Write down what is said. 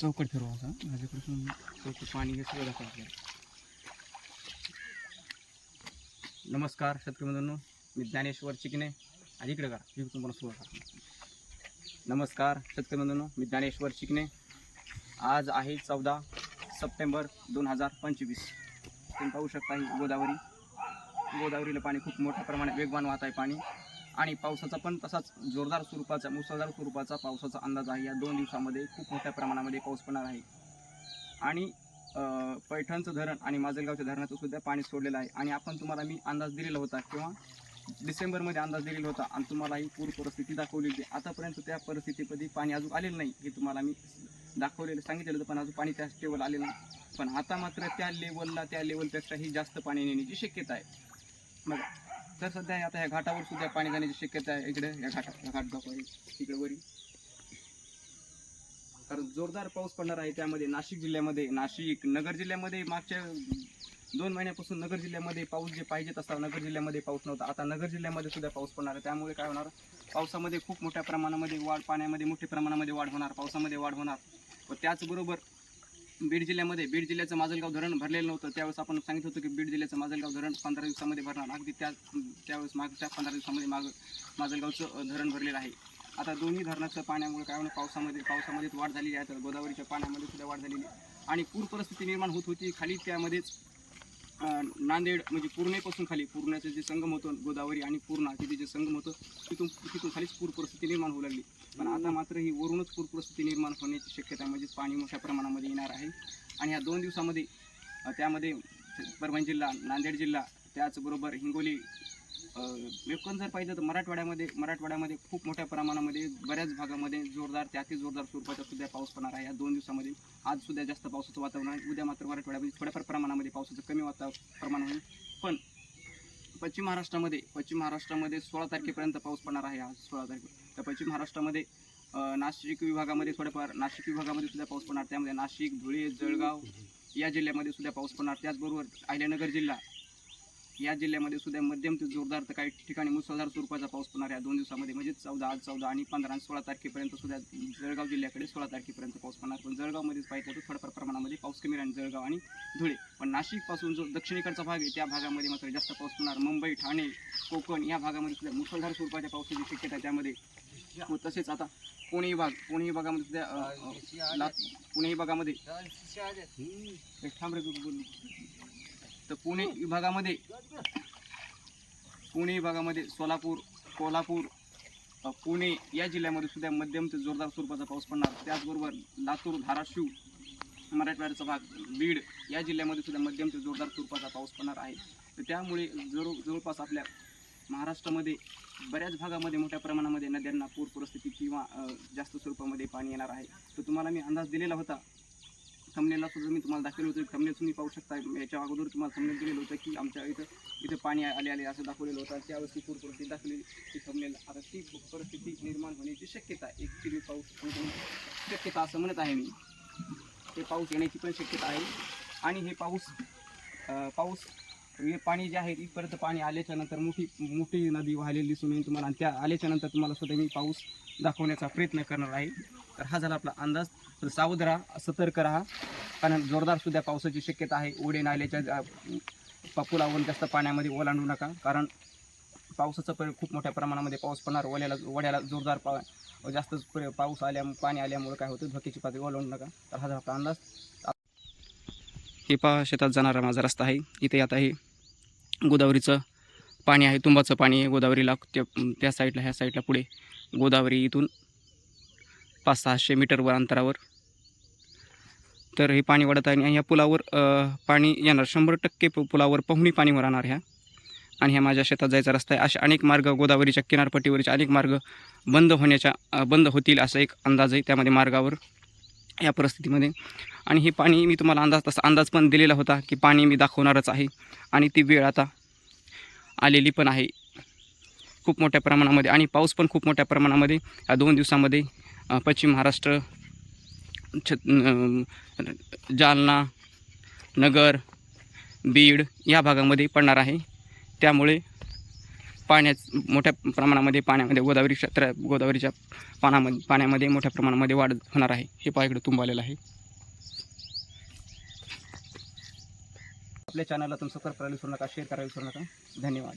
चौकट फिरवा असा माझ्याकडून चौकट पाणी हे सगळं दाखवा आपल्याला. नमस्कार शेतकरी मित्रांनो मी ज्ञानेश्वर चिकणे आणि इकडे का मी तुम्हाला सुरू करा. नमस्कार शेतकरी मित्रांनो मी ज्ञानेश्वर चिकणे आज आहे चौदा सप्टेंबर दोन हजार पंचवीस. तुम्ही पाहू शकता ही गोदावरी. गोदावरीला पाणी खूप मोठ्या प्रमाणात वेगवान वाहत आहे पाणी. आणि पावसाचा पण तसाच जोरदार स्वरूपाचा मुसळधार स्वरूपाचा पावसाचा अंदाज आहे. या दोन दिवसामध्ये खूप मोठ्या प्रमाणामध्ये पाऊस पडणार आहे. आणि पैठणचं धरण आणि माजलगावच्या धरणाचं सुद्धा पाणी सोडलेलं आहे. आणि आपण तुम्हाला मी अंदाज दिलेला होता किंवा डिसेंबरमध्ये अंदाज दिलेला होता आणि तुम्हाला ही पूर परिस्थिती दाखवली होती. आतापर्यंत त्या परिस्थितीमध्ये पाणी अजून आलेलं नाही हे तुम्हाला मी दाखवलेलं सांगितलेलं होतं पण अजून पाणी त्या लेवल आलेलं नाही. पण आता मात्र त्या लेवलला त्या लेवलपेक्षाही जास्त पाणी नेण्याची शक्यता आहे. बघा तर सध्या आता ह्या घाटावर सुद्धा पाणी जाण्याची शक्यता आहे. इकडे या घाटा या घाट दाखवा तिकडे वरी. कारण जोरदार पाऊस पडणार आहे त्यामध्ये. नाशिक जिल्ह्यामध्ये नाशिक नगर जिल्ह्यामध्ये मागच्या दोन महिन्यापासून नगर जिल्ह्यामध्ये पाऊस जे पाहिजे तसा नगर जिल्ह्यामध्ये पाऊस नव्हता. आता नगर जिल्ह्यामध्ये सुद्धा पाऊस पडणार आहे. त्यामुळे काय होणार? पावसामध्ये खूप मोठ्या प्रमाणामध्ये वाढ पाण्यामध्ये मोठ्या प्रमाणामध्ये वाढ होणार पावसामध्ये वाढ होणार. व त्याचबरोबर बीड जिल्ह्यामध्ये बीड जिल्ह्याचं माजलगाव धरण भरलेलं नव्हतं. त्यावेळेस आपण सांगितलं होतं की बीड जिल्ह्याचं माजलगाव धरण पंधरा दिवसामध्ये भरणार. अगदी त्या त्यावेळेस मागच्या पंधरा दिवसामध्ये माग माजलगावचं धरण भरलेलं आहे. आता दोन्ही धरणाचं पाण्यामुळे काय म्हणून पावसामध्ये पावसामध्येच वाढ झालेली आहे. तर गोदावरीच्या पाण्यामध्ये सुद्धा वाढ झालेली आहे. आणि पूर परिस्थिती निर्माण होत होती. खाली त्यामध्येच नांदेड म्हणजे पूर्णेपासून खाली पूर्णाचं जे संगम होतं गोदावरी आणि पूर्णा तिथे जे संगम होतं तिथून तिथून खालीच पूर परिस्थिती निर्माण होऊ लागली. पण आता मात्र ही वरूनच पूर परिस्थिती निर्माण होण्याची शक्यता म्हणजे पाणी मोठ्या प्रमाणामध्ये येणार आहे. आणि ह्या दोन दिवसामध्ये त्यामध्ये परभणी जिल्हा नांदेड जिल्हा त्याचबरोबर हिंगोली अ, एकूण जर पाहिलं तर मराठवाड्यामध्ये मराठवाड्यामध्ये खूप मोठ्या प्रमाणामध्ये बऱ्याच भागामध्ये जोरदार ते अति जोरदार स्वरूपाचा सुद्धा पाऊस पडणार आहे. या दोन दिवसामध्ये आज सुद्धा जास्त पावसाचं वातावरण आहे. उद्या मात्र मराठवाड्यामध्ये थोड्याफार प्रमाणामध्ये पावसाचं कमी वाता प्रमाण होईल. पण पश्चिम महाराष्ट्रामध्ये पश्चिम महाराष्ट्रामध्ये सोळा तारखेपर्यंत पाऊस पडणार आहे आज सोळा तारखे. तर पश्चिम महाराष्ट्रामध्ये नाशिक विभागामध्ये थोडंफार नाशिक विभागामध्ये सुद्धा पाऊस पडणार. त्यामध्ये नाशिक धुळे जळगाव या जिल्ह्यामध्ये सुद्धा पाऊस पडणार. त्याचबरोबर अहिल्यानगर जिल्हा या जिल्ह्यामध्ये सुद्धा मध्यम ते जोरदार तर काही ठिकाणी मुसळधार स्वरूपाचा पाऊस पडणार या दोन दिवसामध्ये म्हणजे चौदा आज चौदा आणि पंधरा आणि सोळा तारखेपर्यंत सुद्धा जळगाव जिल्ह्याकडे सोळा तारखेपर्यंत पाऊस पडणार. पण जळगावमध्येच पाहिजे तर थोड्याफार प्रमाणामध्ये पाऊस कमी राहील जळगाव आणि धुळे. पण नाशिकपासून जो दक्षिणेकडचा भाग आहे त्या भागामध्ये मात्र जास्त पाऊस पडणार. मुंबई ठाणे कोकण या भागामध्ये सुद्धा मुसळधार स्वरूपाच्या पावसाची शक्यता आहे त्यामध्ये व तसेच आता पुणे विभाग पुणे विभागामध्ये सुद्धा पुणे विभागामध्ये बोल. तर पुणे विभागामध्ये पुणे विभागामध्ये सोलापूर कोल्हापूर पुणे या जिल्ह्यामध्ये सुद्धा मध्यम ते जोरदार स्वरूपाचा पाऊस पडणार. त्याचबरोबर लातूर धाराशिव मराठवाड्याचा भाग बीड या जिल्ह्यामध्ये सुद्धा मध्यम ते जोरदार स्वरूपाचा पाऊस पडणार आहे. तर त्यामुळे जर जवळपास आपल्या महाराष्ट्रामध्ये बऱ्याच भागामध्ये मोठ्या प्रमाणामध्ये नद्यांना पूर परिस्थिती किंवा जास्त स्वरूपामध्ये पाणी येणार आहे. तर तुम्हाला मी अंदाज दिलेला होता थंबनेलला सुद्धा मी तुम्हाला दाखवलं होतं. थंबनेल तुम्ही पाहू शकता. याच्या अगोदर तुम्हाला थंबनेल दिलेलं होतं की आमच्या इथं इथं पाणी आले आले असं दाखवलेलं होतं. त्यावेळेस ती पूर परिस्थिती दाखवलेली ती थंबनेल आता ती परिस्थिती निर्माण होण्याची शक्यता आहे. एक किलो पाऊस शक्यता असं म्हणत आहे मी. ते पाऊस येण्याची पण शक्यता आहे. आणि हे पाऊस पाऊस हे पाणी जे आहे इथपर्यंत पाणी आल्याच्यानंतर मोठी मोठी नदी वाहिलेली दिसून येईल तुम्हाला. आणि त्या आल्याच्यानंतर तुम्हाला सुद्धा मी पाऊस दाखवण्याचा प्रयत्न करणार आहे. तर हा झाला आपला अंदाज. तर सावध राहा सतर्क राहा. कारण जोरदार सुद्धा पावसाची शक्यता आहे. ओढे नाल्याच्या अं, प- पुलावरून जास्त पाण्यामध्ये ओलांडू नका. कारण पावसाचा पण खूप मोठ्या प्रमाणामध्ये पाऊस पडणार. ओल्याला वड्याला जोरदार पा जास्त पाऊस आल्या पाणी आल्यामुळे काय होतं? धोक्याची पातळी ओलांडू नका. तर हा झाला आपला अंदाज. हे पहा शेतात जाणारा माझा रस्ता आहे. इथे आता हे गोदावरीचं पाणी आहे. तुंबाचं पाणी आहे गोदावरीला त्या त्या साईडला ह्या साईडला पुढे गोदावरी इथून पाच सहाशे मीटरवर अंतरावर. तर हे पाणी वाढत आहे आणि ह्या पुलावर पाणी येणार. शंभर टक्के पुलावर पाहुणी पाणीवर राहणार ह्या. आणि ह्या माझ्या शेतात जायचा रस्ता आहे. असे अनेक मार्ग गोदावरीच्या किनारपट्टीवरचे अनेक मार्ग बंद होण्याच्या बंद होतील असा एक अंदाज आहे त्यामध्ये मार्गावर या परिस्थितीमध्ये. आणि हे पाणी मी तुम्हाला अंदाज तसा अंदाज पण दिलेला होता की पाणी मी दाखवणारच आहे. आणि ती वेळ आता आलेली पण आहे खूप मोठ्या प्रमाणामध्ये. आणि पाऊस पण खूप मोठ्या प्रमाणामध्ये. या दोन दिवसामध्ये पश्चिम महाराष्ट्र छत जालना नगर बीड या भागामध्ये पडणार आहे. त्यामुळे पाण्यात मोठ्या प्रमाणामध्ये पाण्यामध्ये गोदावरी क्षेत्र गोदावरीच्या पाण्यामध्ये पाण्यामध्ये मोठ्या प्रमाणामध्ये वाढ होणार आहे. हे पहा तुंबालेलं आलेलं आहे. आपल्या चॅनलला तुम्ही सबस्क्राईब करायला विसरू नका शेअर करायला विसरू नका. धन्यवाद.